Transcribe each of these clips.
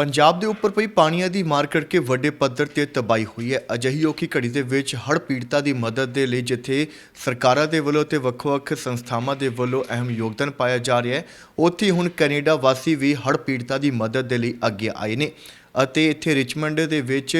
ਪੰਜਾਬ ਦੇ ਉੱਪਰ ਪਈ ਪਾਣੀਆਂ ਦੀ ਮਾਰ ਕਰਕੇ ਵੱਡੇ ਪੱਧਰ ਤੇ ਤਬਾਹੀ ਹੋਈ ਹੈ। ਅਜਿਹੀ ਔਖੀ ਘੜੀ ਦੇ ਵਿੱਚ ਹੜ੍ਹ ਪੀੜਤਾਂ ਦੀ ਮਦਦ ਦੇ ਲਈ ਜਿੱਥੇ ਸਰਕਾਰਾਂ ਦੇ ਵੱਲੋਂ ਤੇ ਵੱਖ-ਵੱਖ ਸੰਸਥਾਵਾਂ ਦੇ ਵੱਲੋਂ ਅਹਿਮ ਯੋਗਦਾਨ ਪਾਇਆ ਜਾ ਰਿਹਾ ਹੈ, ਉੱਥੇ ਹੁਣ ਕੈਨੇਡਾ ਵਾਸੀ ਵੀ ਹੜ੍ਹ ਪੀੜਤਾਂ ਦੀ ਮਦਦ ਦੇ ਲਈ ਅੱਗੇ ਆਏ ਨੇ ਅਤੇ ਇੱਥੇ ਰਿਚਮੰਡ ਦੇ ਵਿੱਚ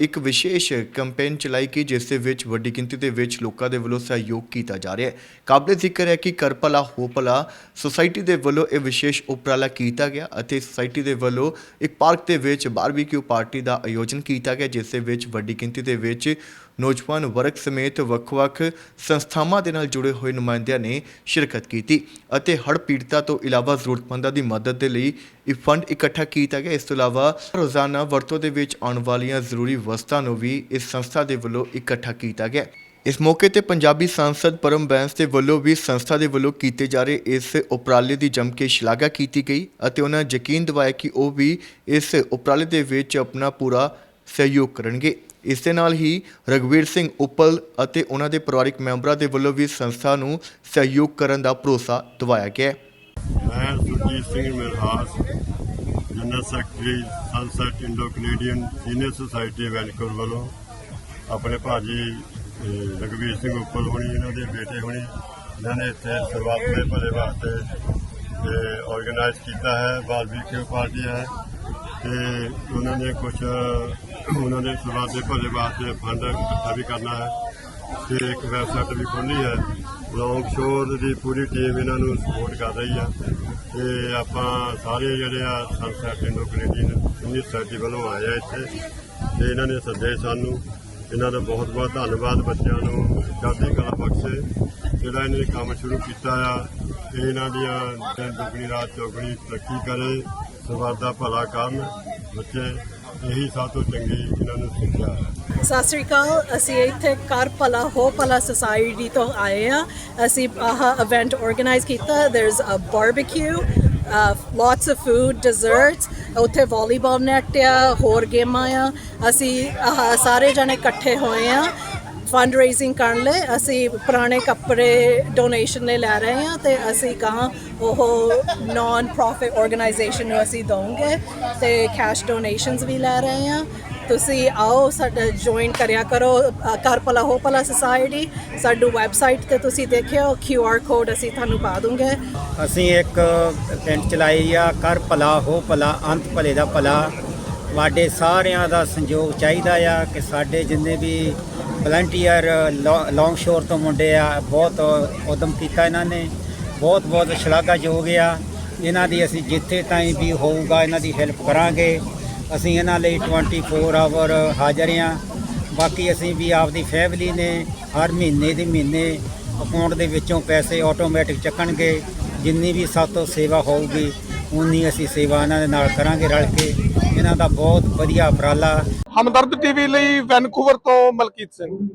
ਇੱਕ ਵਿਸ਼ੇਸ਼ ਕੈਂਪੇਨ ਚਲਾਈ ਗਈ ਜਿਸ ਦੇ ਵਿੱਚ ਵੱਡੀ ਗਿਣਤੀ ਦੇ ਵਿੱਚ ਲੋਕਾਂ ਦੇ ਵੱਲੋਂ ਸਹਿਯੋਗ ਕੀਤਾ ਜਾ ਰਿਹਾ ਹੈ। ਕਾਬਲੇ ਜ਼ਿਕਰ ਹੈ ਕਿ ਕਰਪਲਾ, ਹੋਪਲਾ ਸੁਸਾਇਟੀ ਦੇ ਵੱਲੋਂ ਇਹ ਵਿਸ਼ੇਸ਼ ਉਪਰਾਲਾ ਕੀਤਾ ਗਿਆ ਅਤੇ ਸੁਸਾਇਟੀ ਦੇ ਵੱਲੋਂ ਇੱਕ ਪਾਰਕ ਦੇ ਵਿੱਚ ਬਾਰਬੀਕਿਊ ਪਾਰਟੀ ਦਾ ਆਯੋਜਨ ਕੀਤਾ ਗਿਆ, ਜਿਸ ਦੇ ਵਿੱਚ ਵੱਡੀ ਗਿਣਤੀ ਦੇ ਵਿੱਚ ਨੌਜਵਾਨ ਵਰਗ ਸਮੇਤ ਵੱਖ-ਵੱਖ ਸੰਸਥਾਵਾਂ ਦੇ ਨਾਲ ਜੁੜੇ ਹੋਏ ਨੁਮਾਇੰਦਿਆਂ ਨੇ ਸ਼ਿਰਕਤ ਕੀਤੀ ਅਤੇ ਹੜ੍ਹ ਪੀੜਤਾਂ ਤੋਂ ਇਲਾਵਾ ਜ਼ਰੂਰਤਮੰਦਾਂ ਦੀ ਮਦਦ ਦੇ ਲਈ ਇਹ ਫੰਡ ਇਕੱਠਾ ਕੀਤਾ ਗਿਆ। ਇਸ ਤੋਂ ਇਲਾਵਾ ਰੋਜ਼ਾਨਾ ਵਰਤੋਂ ਦੇ ਵਿੱਚ ਆਉਣ ਵਾਲੀਆਂ ਜ਼ਰੂਰੀ ਵਸਤਾਂ ਨੂੰ ਵੀ ਇਸ ਸੰਸਥਾ ਦੇ ਵੱਲੋਂ ਇਕੱਠਾ ਕੀਤਾ ਗਿਆ। ਇਸ ਮੌਕੇ ਤੇ ਪੰਜਾਬੀ ਸਾਂਸਦ ਪਰਮ ਬੈਂਸ ਦੇ ਵੱਲੋਂ ਵੀ ਸੰਸਥਾ ਦੇ ਵੱਲੋਂ ਕੀਤੇ ਜਾ ਰਹੇ ਇਸ ਉਪਰਾਲੇ ਦੀ ਜੰਮ ਕੇ ਸ਼ਲਾਘਾ ਕੀਤੀ ਗਈ ਅਤੇ ਉਹਨਾਂ ਯਕੀਨ ਦਿਵਾਇਆ ਕਿ ਉਹ ਵੀ ਇਸ ਉਪਰਾਲੇ ਦੇ ਵਿੱਚ ਆਪਣਾ ਪੂਰਾ ਸਹਿਯੋਗ ਕਰਨਗੇ। ਇਸ ਦੇ ਨਾਲ ਹੀ ਰਗਵੀਰ ਸਿੰਘ ਉਪਲ ਅਤੇ ਉਹਨਾਂ ਦੇ ਪਰਿਵਾਰਕ ਮੈਂਬਰਾਂ ਦੇ ਵੱਲੋਂ ਵੀ ਸੰਸਥਾ ਨੂੰ ਸਹਿਯੋਗ ਕਰਨ ਦਾ ਭਰੋਸਾ ਦਿਵਾਇਆ ਗਿਆ ਮੈਂ Surjit Singh Mirhas general secretary sunset Indo Canadian senior society Vancouver ਵੱਲੋਂ ਆਪਣੇ ਭਾਜੀ ਅਹ, ਰਘਵੀਰ ਸਿੰਘ ਉੱਪਲ ਹੋਣੀ ਇਹਨਾਂ ਦੇ ਬੇਟੇ ਹੋਣੀ ਇਹਨਾਂ ਨੇ ਇੱਥੇ ਸ਼ੁਰੂਆਤ ਦੇ ਭਲੇ ਵਾਸਤੇ ਆਰਗੇਨਾਈਜ਼ ਕੀਤਾ ਹੈ ਬਾਰਬੀਕਿਊ ਪਾਰਟੀ ਹੈ ਤੇ ਉਹਨਾਂ ਨੇ ਕੁਝ ਉਹਨਾਂ ਨੇ ਸ਼ੁਰੂਆਤ ਦੇ ਭਲੇ ਵਾਸਤੇ ਫੰਡ ਇਕੱਠਾ ਵੀ ਕਰਨਾ ਹੈ ਤੇ ਇੱਕ ਵੈਬਸਾਈਟ ਵੀ ਖੋਲ੍ਹੀ ਹੈ ਲੌਂਗ ਸ਼ੋਰ ਦੀ ਪੂਰੀ ਟੀਮ ਇਹਨਾਂ ਨੂੰ ਸਪੋਰਟ ਕਰ ਰਹੀ ਆ। ਤੇ ਆਪਾਂ ਸਾਰੇ ਜਿਹੜੇ ਆ ਸਨਸੈਟ ਇੰਡੋ ਕੈਨੇਡੀਅਨ ਸੀਨੀਅਰ ਸਾਡੀ ਵੱਲੋਂ ਆਏ ਆ ਇੱਥੇ। ਤੇ ਇਹਨਾਂ ਨੇ ਸੱਦੇ ਸਾਨੂੰ, ਇਹਨਾਂ ਦਾ ਬਹੁਤ ਬਹੁਤ ਧੰਨਵਾਦ ਬੱਚਿਆਂ ਨੂੰ ਚੜ੍ਹਦੀ ਕਲਾ ਬਖਸ਼ੇ। ਜਿਹੜਾ ਇਹਨੇ ਕੰਮ ਸ਼ੁਰੂ ਕੀਤਾ ਆ ਤੇ ਇਹਨਾਂ ਦੀਆਂ ਦਿਨ ਦੁਗਣੀ ਰਾਤ ਚੌਗਣੀ ਤਰੱਕੀ ਕਰੇ ਸਮਾਜ ਦਾ ਭਲਾ ਕਰਨ ਬੱਚੇ। ਇਹੀ ਸਭ ਤੋਂ ਚੰਗੀ ਇਹਨਾਂ ਨੂੰ ਸਿੱਖਿਆ। ਹੈ ਸਤਿ ਸ੍ਰੀ ਅਕਾਲ, ਅਸੀਂ ਇੱਥੇ ਕਰ ਭਲਾ ਹੋ ਭਲਾ ਸੁਸਾਇਟੀ ਤੋਂ ਆਏ ਆ ਅਸੀਂ ਆਹ ਇਵੈਂਟ ਆਰਗੇਨਾਈਜ਼ ਕੀਤਾ there is a barbecue lots of food desserts ਉੱਥੇ ਵਾਲੀਬਾਲ ਨੈਟ ਆ, ਹੋਰ ਗੇਮਾਂ ਆ। ਅਸੀਂ ਆਹ ਸਾਰੇ ਜਣੇ ਇਕੱਠੇ ਹੋਏ ਆ ਫੰਡ ਰੇਜ਼ਿੰਗ ਕਰਨ ਲਈ ਅਸੀਂ ਪੁਰਾਣੇ ਕੱਪੜੇ ਡੋਨੇਸ਼ਨ ਲਈ ਲੈ ਰਹੇ ਹਾਂ ਤੇ ਅਸੀਂ ਕਹਾਂ ਉਹ ਨਾਨ ਪ੍ਰੋਫਿਟ ਆਰਗੇਨਾਈਜੇਸ਼ਨ ਨੂੰ ਅਸੀਂ ਦਵਾਂਗੇ ਤੇ ਕੈਸ਼ ਡੋਨੇਸ਼ਨਸ ਵੀ ਲੈ ਰਹੇ ਹਾਂ। ਤੁਸੀਂ ਆਓ ਸਾਡਾ ਜੁਆਇਨ ਕਰਿਆ ਕਰੋ। ਅ, ਕਰ ਭਲਾ ਹੋ ਭਲਾ ਸੁਸਾਇਟੀ ਸਾਡੀ ਵੈਬਸਾਈਟ ਤੇ ਤੁਸੀਂ ਦੇਖਿਓ ਕਿਊ ਆਰ ਕੋਡ ਅਸੀਂ ਤੁਹਾਨੂੰ ਪਾ ਦੂੰਗੇ ਅਸੀਂ ਇੱਕ ਪਿੰਡ ਚਲਾਈ ਆ। ਕਰ ਭਲਾ ਭਲਾ ਅੰਤ ਭਲੇ ਦਾ ਭਲਾ। ਸਾਡੇ ਸਾਰਿਆਂ ਦਾ ਸੰਯੋਗ ਚਾਹੀਦਾ ਆ ਕਿ ਸਾਡੇ ਜਿੰਨੇ ਵੀ ਵਲੰਟੀਅਰ ਲੌਂਗ ਸ਼ੋਰ ਤੋਂ ਮੁੰਡੇ ਆ, ਬਹੁਤ ਉਦਮ ਕੀਤਾ ਇਹਨਾਂ ਨੇ। ਬਹੁਤ ਬਹੁਤ ਸ਼ਲਾਘਾਯੋਗ ਆ। ਇਹਨਾਂ ਦੀ ਅਸੀਂ ਜਿੱਥੇ ਤਾਈਂ ਵੀ ਹੋਊਗਾ, ਇਹਨਾਂ ਦੀ ਹੈਲਪ ਕਰਾਂਗੇ। ਅਸੀਂ ਇਹਨਾਂ ਲਈ 24 ਆਵਰ ਹਾਜ਼ਰ ਆ। ਬਾਕੀ ਅਸੀਂ ਵੀ ਆਪਦੀ ਫੈਮਿਲੀ ਨੇ ਹਰ ਮਹੀਨੇ ਦੇ ਮਹੀਨੇ ਅਕਾਊਂਟ ਦੇ ਵਿੱਚੋਂ ਪੈਸੇ ਆਟੋਮੈਟਿਕ ਚੱਕਣਗੇ। ਜਿੰਨੀ ਵੀ ਸਾਤੋਂ ਸੇਵਾ ਹੋਊਗੀ, ਉਨੀ ਅਸੀਂ ਸੇਵਾ ਇਹਨਾਂ ਦੇ ਨਾਲ ਕਰਾਂਗੇ ਰਲ ਕੇ। ਇਹਨਾਂ ਦਾ ਬਹੁਤ ਵਧੀਆ ਉਪਰਾਲਾ। ਹਮਦਰਦ ਟੀਵੀ ਲਈ ਵੈਨਕੂਵਰ ਤੋਂ ਮਲਕੀਤ ਸਿੰਘ।